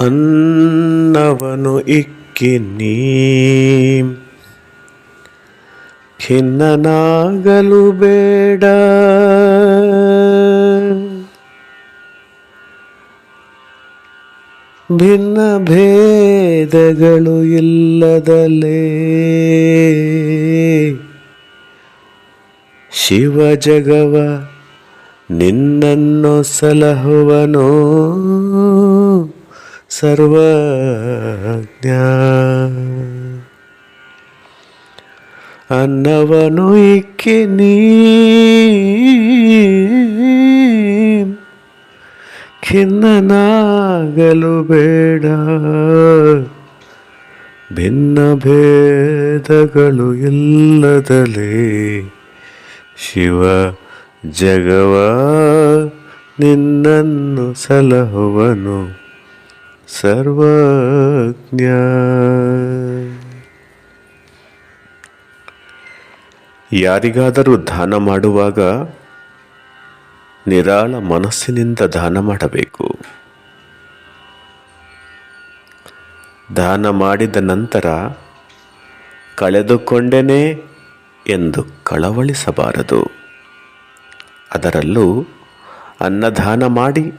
ಅನ್ನವನು ಇಕ್ಕಿ ಖಿನ್ನನಾಗಲು ಬೇಡ. ಭಿನ್ನ ಭೇದಗಳು ಇಲ್ಲದಲೇ. ಶಿವ ಜಗವ ನಿನ್ನನ್ನು ಸಲಹುವನು. ಸರ್ವಜ್ಞ. ಅನ್ನವನು ಇಕ್ಕಿ ನೀ ಖಿನ್ನನಾಗಲು ಬೇಡ. ಭಿನ್ನ ಭೇದಗಳು ಇಲ್ಲದಲೇ ಶಿವ ಜಗವ ನಿನ್ನನ್ನು ಸಲಹುವನು. ಸರ್ವಜ್ಞ. ಯಾರಿಗಾದರೂ ದಾನ ಮಾಡುವಾಗ ನಿರಾಳ ಮನಸ್ಸಿನಿಂದ ದಾನ ಮಾಡಬೇಕು. ದಾನ ಮಾಡಿದ ನಂತರ ಕಳೆದುಕೊಂಡೆನೇ ಎಂದು ಕಳವಳಿಸಬಾರದು. ಅದರಲ್ಲೂ ಅನ್ನದಾನ ಮಾಡಿ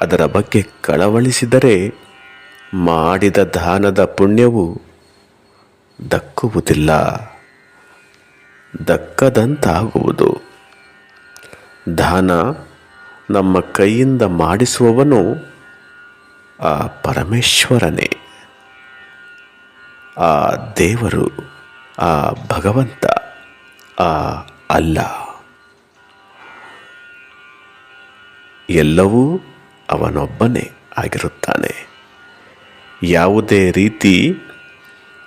ಅದರ ಬಗ್ಗೆ ಕಳವಳಿಸಿದರೆ ಮಾಡಿದ ದಾನದ ಪುಣ್ಯವು ದಕ್ಕುವುದಿಲ್ಲ. ದಕ್ಕದಂತಾಗುವುದು. ದಾನ ನಮ್ಮ ಕೈಯಿಂದ ಮಾಡಿಸುವವನು ಆ ಪರಮೇಶ್ವರನೇ. ಆ ದೇವರು, ಆ ಭಗವಂತ, ಆ ಅಲ್ಲ. ಎಲ್ಲವೂ ಅವನೊಬ್ಬನೇ ಆಗಿರುತ್ತಾನೆ. ಯಾವುದೇ ರೀತಿ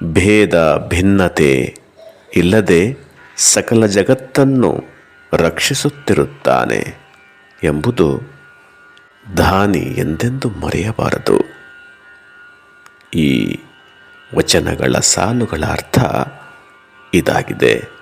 ಭೇದ ಭಿನ್ನತೆ ಇಲ್ಲದೆ ಸಕಲ ಜಗತ್ತನ್ನು ರಕ್ಷಿಸುತ್ತಿರುತ್ತಾನೆ ಎಂಬುದು ದಾನಿ ಎಂದೆಂದು ಮರೆಯಬಾರದು. ಈ ವಚನಗಳ ಸಾಲುಗಳ ಅರ್ಥ ಇದಾಗಿದೆ.